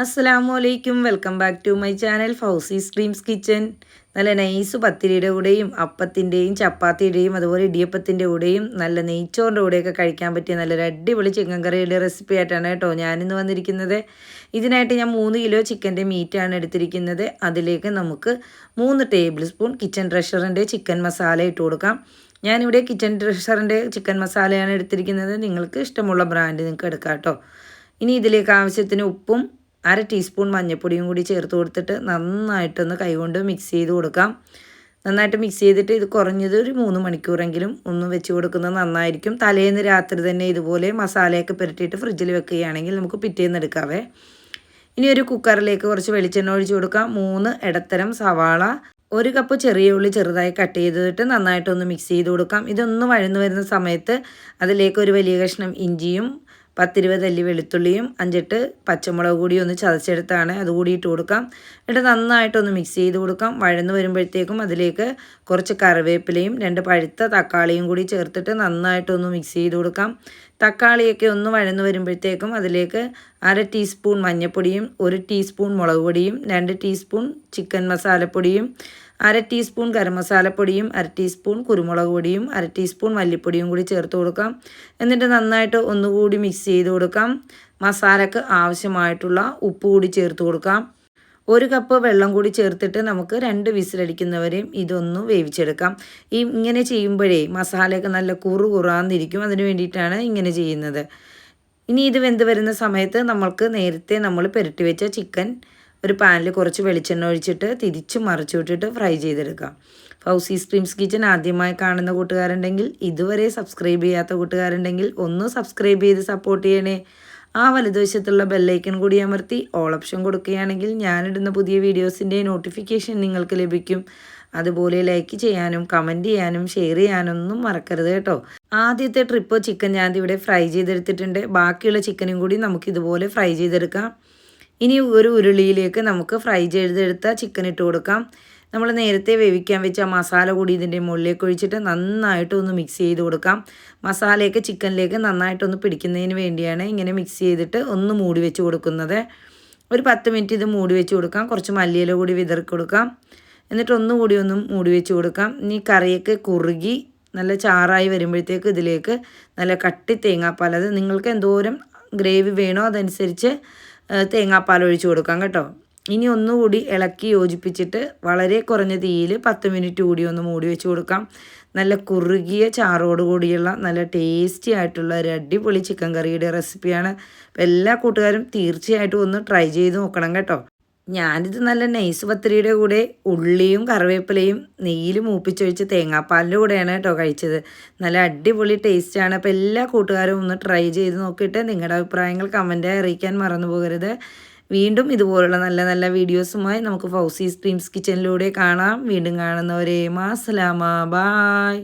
അസ്സലാമു വലൈക്കും welcome back to my channel Fousi streams kitchen. നല്ല നൈസ് പത്തിരിയുടെ കൂടെയും അപ്പത്തിന്റെയും ചപ്പാത്തിയുടെയും അതുപോലെ ഇടിയപ്പത്തിന്റെ കൂടെയും നല്ല നെയ്ച്ചോറിന്റെ കൂടെയൊക്കെ കഴിക്കാൻ പറ്റിയ നല്ലൊരു അടിപൊളി ചിക്കൻ കറിയുടെ റെസിപ്പി ആയിട്ടാണ് കേട്ടോ ഞാനിന്ന് വന്നിരിക്കുന്നത്. ഇതിനായിട്ട് ഞാൻ മൂന്ന് കിലോ ചിക്കന്റെ മീറ്റാണ് എടുത്തിരിക്കുന്നത്. അതിലേക്ക് നമുക്ക് മൂന്ന് ടേബിൾ സ്പൂൺ കിച്ചൺ ട്രഷറിന്റെ ചിക്കൻ മസാല ഇട്ട് കൊടുക്കാം. ഞാനിവിടെ കിച്ചൺ ട്രഷറിന്റെ ചിക്കൻ മസാലയാണ് എടുത്തിരിക്കുന്നത്. നിങ്ങൾക്ക് ഇഷ്ടമുള്ള ബ്രാൻഡ് നിങ്ങൾക്ക് എടുക്കാം കേട്ടോ. ഇനി ഇതിലേക്ക് ആവശ്യത്തിന് ഉപ്പും അര ടീസ്പൂൺ മഞ്ഞൾപ്പൊടിയും കൂടി ചേർത്ത് കൊടുത്തിട്ട് നന്നായിട്ടൊന്ന് കൈകൊണ്ട് മിക്സ് ചെയ്ത് കൊടുക്കാം. നന്നായിട്ട് മിക്സ് ചെയ്തിട്ട് ഇത് കുറഞ്ഞത് ഒരു മൂന്ന് മണിക്കൂറെങ്കിലും ഒന്ന് വെച്ച് കൊടുക്കുന്നത് നന്നായിരിക്കും. തലേന്ന് രാത്രി തന്നെ ഇതുപോലെ മസാലയൊക്കെ പുരട്ടിയിട്ട് ഫ്രിഡ്ജിൽ വെക്കുകയാണെങ്കിൽ നമുക്ക് പിറ്റേന്ന് എടുക്കാവേ. ഇനി ഒരു കുക്കറിലേക്ക് കുറച്ച് വെളിച്ചെണ്ണ ഒഴിച്ച് കൊടുക്കാം. മൂന്ന് ഇടത്തരം സവാള ഒരു കപ്പ് ചെറിയ ഉള്ളി ചെറുതായി കട്ട് ചെയ്തിട്ട് നന്നായിട്ടൊന്ന് മിക്സ് ചെയ്ത് കൊടുക്കാം. ഇതൊന്ന് വഴന്നു വരുന്ന സമയത്ത് അതിലേക്ക് ഒരു വലിയ കഷ്ണം ഇഞ്ചിയും പത്തിരുപത് അല്ലി വെളുത്തുള്ളിയും അഞ്ചെട്ട് പച്ചമുളക് കൂടി ഒന്ന് ചതച്ചെടുത്താണ് അത് കൂടി ഇട്ട് കൊടുക്കാം. എന്നിട്ട് നന്നായിട്ടൊന്ന് മിക്സ് ചെയ്ത് കൊടുക്കാം. വഴന്ന് വരുമ്പോഴത്തേക്കും അതിലേക്ക് കുറച്ച് കറിവേപ്പിലയും രണ്ട് പഴുത്ത തക്കാളിയും കൂടി ചേർത്തിട്ട് നന്നായിട്ടൊന്ന് മിക്സ് ചെയ്ത് കൊടുക്കാം. തക്കാളിയൊക്കെ ഒന്ന് വഴന്ന് വരുമ്പോഴത്തേക്കും അതിലേക്ക് അര ടീസ്പൂൺ മഞ്ഞൾപ്പൊടിയും ഒരു ടീസ്പൂൺ മുളക് പൊടിയും രണ്ട് ടീസ്പൂൺ ചിക്കൻ മസാലപ്പൊടിയും അര ടീസ്പൂൺ ഗരം മസാലപ്പൊടിയും അര ടീസ്പൂൺ കുരുമുളക് പൊടിയും അര ടീസ്പൂൺ മല്ലിപ്പൊടിയും കൂടി ചേർത്ത് കൊടുക്കാം. എന്നിട്ട് നന്നായിട്ട് ഒന്നുകൂടി മിക്സ് ചെയ്ത് കൊടുക്കാം. മസാലക്ക് ആവശ്യമായിട്ടുള്ള ഉപ്പ് കൂടി ചേർത്ത് കൊടുക്കാം. ഒരു കപ്പ് വെള്ളം കൂടി ചേർത്തിട്ട് നമുക്ക് രണ്ട് വിസിലടിക്കുന്നവരെയും ഇതൊന്ന് വേവിച്ചെടുക്കാം. ഈ ഇങ്ങനെ ചെയ്യുമ്പോഴേ മസാലയൊക്കെ നല്ല കുറു കുറാന്നിരിക്കും അതിന് വേണ്ടിയിട്ടാണ് ഇങ്ങനെ ചെയ്യുന്നത്. ഇനി ഇത് വെന്ത് വരുന്ന സമയത്ത് നമ്മൾക്ക് നേരത്തെ നമ്മൾ പുരട്ടി വെച്ച ചിക്കൻ ഒരു പാനിൽ കുറച്ച് വെളിച്ചെണ്ണ ഒഴിച്ചിട്ട് തിരിച്ച് മറിച്ചു വിട്ടിട്ട് ഫ്രൈ ചെയ്തെടുക്കാം. ഫൗസി സ്പ്രിംസ് കിച്ചൻ ആദ്യമായി കാണുന്ന കൂട്ടുകാരുണ്ടെങ്കിൽ ഇതുവരെ സബ്സ്ക്രൈബ് ചെയ്യാത്ത കൂട്ടുകാരുണ്ടെങ്കിൽ ഒന്ന് സബ്സ്ക്രൈബ് ചെയ്ത് സപ്പോർട്ട് ചെയ്യണേ. ആ വലതുവശത്തുള്ള ബെല്ലൈക്കൺ കൂടി അമർത്തി ഓൾ ഓപ്ഷൻ കൊടുക്കുകയാണെങ്കിൽ ഞാനിടുന്ന പുതിയ വീഡിയോസിന്റെ നോട്ടിഫിക്കേഷൻ നിങ്ങൾക്ക് ലഭിക്കും. അതുപോലെ ലൈക്ക് ചെയ്യാനും കമന്റ് ചെയ്യാനും ഷെയർ ചെയ്യാനൊന്നും മറക്കരുത് കേട്ടോ. ആദ്യത്തെ ട്രിപ്പ് ചിക്കൻ ഞാൻ ഇവിടെ ഫ്രൈ ചെയ്തെടുത്തിട്ടുണ്ട്. ബാക്കിയുള്ള ചിക്കനും കൂടി നമുക്ക് ഇതുപോലെ ഫ്രൈ ചെയ്തെടുക്കാം. ഇനി ഒരു ഉരുളിയിലേക്ക് നമുക്ക് ഫ്രൈ ചെയ്തെടുത്ത ചിക്കൻ ഇട്ട് കൊടുക്കാം. നമ്മൾ നേരത്തെ വേവിക്കാൻ വെച്ച മസാല കൂടി ഇതിന്റെ മുകളിലേക്ക് ഒഴിച്ചിട്ട് നന്നായിട്ട് ഒന്ന് മിക്സ് ചെയ്ത് കൊടുക്കാം. മസാലയൊക്കെ ചിക്കനിലേക്ക് നന്നായിട്ടൊന്ന് പിടിക്കുന്നതിന് വേണ്ടിയാണ് ഇങ്ങനെ മിക്സ് ചെയ്തിട്ട് ഒന്ന് മൂടി വെച്ച് കൊടുക്കുന്നത്. ഒരു പത്ത് മിനിറ്റ് ഇത് മൂടി വെച്ച് കൊടുക്കാം. കുറച്ച് മല്ലിയില കൂടി വിതറി കൊടുക്കാം. എന്നിട്ട് ഒന്നുകൂടി ഒന്ന് മൂടി വെച്ച് കൊടുക്കാം. ഇനി കറിയൊക്കെ കുറുകി നല്ല ചാറായി വരുമ്പോഴത്തേക്ക് ഇതിലേക്ക് നല്ല കട്ടി തേങ്ങാപ്പാൽ അത് നിങ്ങൾക്ക് എന്തോരം ഗ്രേവി വേണോ അതനുസരിച്ച് തേങ്ങാപ്പാൽ ഒഴിച്ച് കൊടുക്കാം കേട്ടോ. ഇനി ഒന്നുകൂടി ഇളക്കി യോജിപ്പിച്ചിട്ട് വളരെ കുറഞ്ഞ തീയിൽ പത്ത് മിനിറ്റ് കൂടി ഒന്ന് മൂടി വെച്ച് കൊടുക്കാം. നല്ല കുറുകിയ ചാറോട് കൂടിയുള്ള നല്ല ടേസ്റ്റി ആയിട്ടുള്ള ഒരു അടിപൊളി ചിക്കൻ കറിയുടെ റെസിപ്പിയാണ് എല്ലാ കൂട്ടുകാരും തീർച്ചയായിട്ടും ഒന്ന് ട്രൈ ചെയ്ത് നോക്കണം കേട്ടോ. ഞാനിത് നല്ല നൈസ് പത്തിരിയുടെ കൂടെ ഉള്ളിയും കറിവേപ്പിലയും നെയ്യിൽ മൂപ്പിച്ചൊഴിച്ച് തേങ്ങാപ്പാലിന്റെ കൂടെയാണ് കേട്ടോ കഴിച്ചത്. നല്ല അടിപൊളി ടേസ്റ്റാണ് അപ്പോൾ എല്ലാ കൂട്ടുകാരും ഒന്ന് ട്രൈ ചെയ്ത് നോക്കിയിട്ട് നിങ്ങളുടെ അഭിപ്രായങ്ങൾ കമന്റായി അറിയിക്കാൻ മറന്നു പോകരുത് വീണ്ടും ഇതുപോലുള്ള നല്ല നല്ല വീഡിയോസുമായി നമുക്ക് ഫൗസി സ്ട്രീംസ് കിച്ചണിലൂടെ കാണാം. വീണ്ടും കാണുന്നവരെ മാസലാമ ബായ്